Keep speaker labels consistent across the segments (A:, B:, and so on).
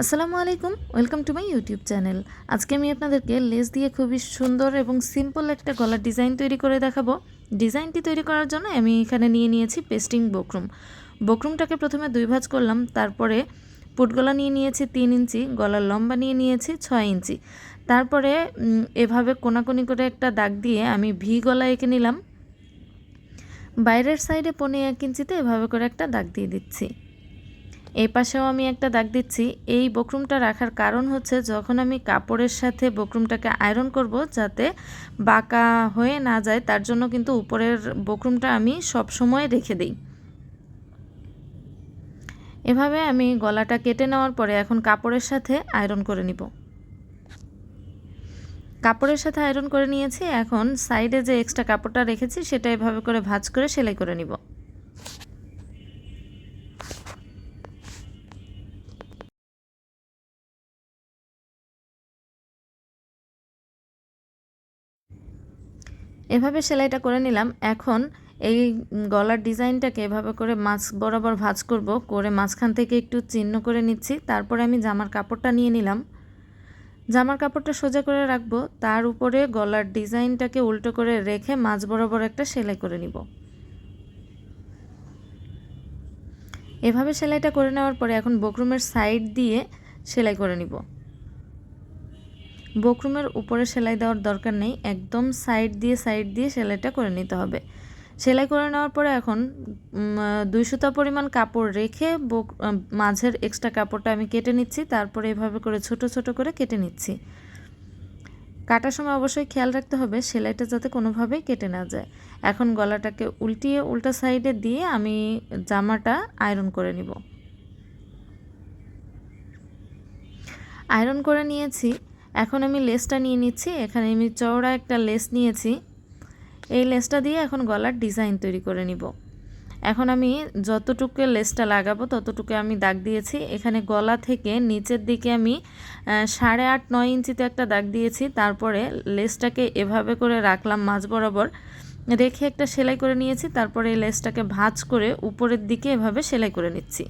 A: আসসালামু আলাইকুম, welcome to my YouTube channel. আজকে আমি আপনাদেরকে লেস দিয়ে খুবই সুন্দর এবং সিম্পল একটা গলার ডিজাইন তৈরি করে দেখাবো। ডিজাইনটি তৈরি করার জন্য আমি এখানে নিয়ে নিয়েছি পেস্টিং বকরুম। বকরুমটাকে প্রথমে দুই ভাঁজ করলাম, তারপরে পুটগলা নিয়ে নিয়েছি তিন ইঞ্চি, গলার লম্বা নিয়ে নিয়েছি ছয় ইঞ্চি। তারপরে এভাবে কোনাকুনি করে একটা দাগ দিয়ে আমি ভি গলা এঁকে নিলাম। বাইরের সাইডে পনে এক ইঞ্চিতে এভাবে করে একটা দাগ দিয়ে দিচ্ছি। এই পাশেও আমি একটা দাগ দিচ্ছি। এই বকরুমটা রাখার কারণ হচ্ছে যখন আমি কাপড়ের সাথে বকরুমটাকে আয়রন করব যাতে বাঁকা হয়ে না যায়, তার জন্য কিন্তু উপরের বকরুমটা আমি সব সময় রেখে দিই। এভাবে আমি গলাটা কেটে নেওয়ার পরে এখন কাপড়ের সাথে আয়রন করে নিব। কাপড়ের সাথে আয়রন করে নিয়েছি, এখন সাইডে যে এক্সট্রা কাপড়টা রেখেছি সেটা এভাবে করে ভাজ করে সেলাই করে নিব। এভাবে সেলাইটা করে নিলাম। এখন এই গলার ডিজাইনটাকে এভাবে করে মাছ বরাবর ভাঁজ করব, করে মাঝখান থেকে একটু চিহ্ন করে নিচ্ছি। তারপরে আমি জামার কাপড়টা নিয়ে নিলাম। জামার কাপড়টা সোজা করে রাখব। তার উপরে গলার ডিজাইনটাকে উল্টো করে রেখে মাছ বরাবর একটা সেলাই করে নিব। এভাবে সেলাইটা করে নেওয়ার পরে এখন বকরুমের সাইড দিয়ে সেলাই করে নিব। বকরুমের উপরে সেলাই দেওয়ার দরকার নেই। একদম সাইড দিয়ে সাইড দিয়ে সেলাইটা করে নিতে হবে। সেলাই করে নেওয়ার পরে এখন দুই সুতা পরিমাণ কাপড় রেখে বক মাঝের এক্সট্রা কাপড়টা আমি কেটে নিচ্ছি। তারপরে এভাবে করে ছোট ছোট করে কেটে নিচ্ছি। কাটার সময় অবশ্যই খেয়াল রাখতে হবে, সেলাইটা যাতে কোনোভাবেই কেটে না যায়। এখন গলাটাকে উল্টিয়ে উল্টা সাইডে দিয়ে আমি জামাটা আয়রন করে নিব। আয়রন করে নিয়েছি। এখন আমি লেসটা নিয়ে নিচ্ছি। এখানে আমি চওড়া একটা লেস নিয়েছি। এই লেসটা দিয়ে এখন গলার ডিজাইন তৈরি করে নিব। এখন আমি যতটুকু লেসটা লাগাবো ততটুকু আমি দাগ দিয়েছি। এখানে গলা থেকে নিচের দিকে আমি সাড়ে আট, নয় ইঞ্চিতে একটা দাগ দিয়েছি। তারপরে লেসটাকে এভাবে করে রাখলাম মাঝ বরাবর। রেখে একটা সেলাই করে নিয়েছি। তারপরে এই লেসটাকে ভাঁজ করে উপরের দিকে এভাবে সেলাই করে নিচ্ছি।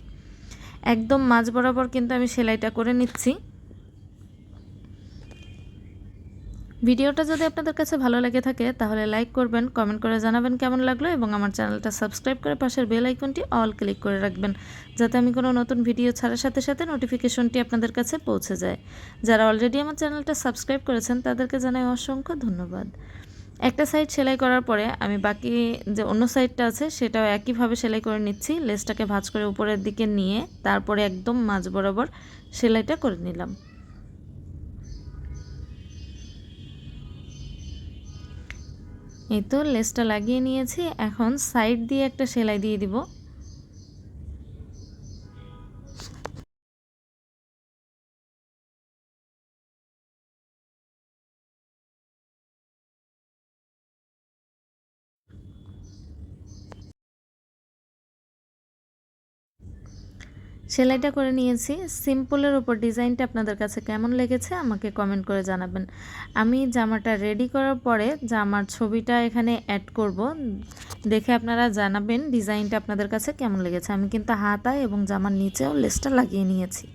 A: একদম মাঝ বরাবর কিন্তু আমি সেলাইটা করে নিচ্ছি। ভিডিওটা যদি আপনাদের কাছে ভালো লেগে থাকে, তাহলে লাইক করবেন কমেন্ট করে জানাবেন কেমন লাগল এবং আমার চ্যানেলটা সাবস্ক্রাইব করে পাশের বেল আইকনটি অল ক্লিক করে রাখবেন, যাতে আমি কোনো নতুন ভিডিও ছাড়ার সাথে সাথে নোটিফিকেশনটি আপনাদের কাছে পৌঁছে যায়। যারা অলরেডি আমার চ্যানেলটা সাবস্ক্রাইব করেছেন, তাদেরকে জানাই অসংখ্য ধন্যবাদ। একটা সাইড সেলাই করার পরে আমি বাকি যে অন্য সাইডটা আছে, সেটাও একইভাবে সেলাই করে নিচ্ছি। লেসটাকে ভাঁজ করে উপরের দিকে নিয়ে তারপরে একদম মাঝ বরাবর সেলাইটা করে নিলাম। এই তো লেসটা লাগিয়ে নিয়েছি। এখন সাইড দিয়ে একটা সেলাই দিয়ে দিব। সেলাইটা করে নিয়েছি। সিম্পলের ওপর ডিজাইনটা আপনাদের কাছে কেমন লেগেছে আমাকে কমেন্ট করে জানাবেন। আমি জামাটা রেডি করার পরে জামার ছবিটা এখানে অ্যাড করব। দেখে আপনারা জানাবেন ডিজাইনটা আপনাদের কাছে কেমন লেগেছে। আমি কিন্তু হাতায় এবং জামার নিচেও লেসটা লাগিয়ে নিয়েছি।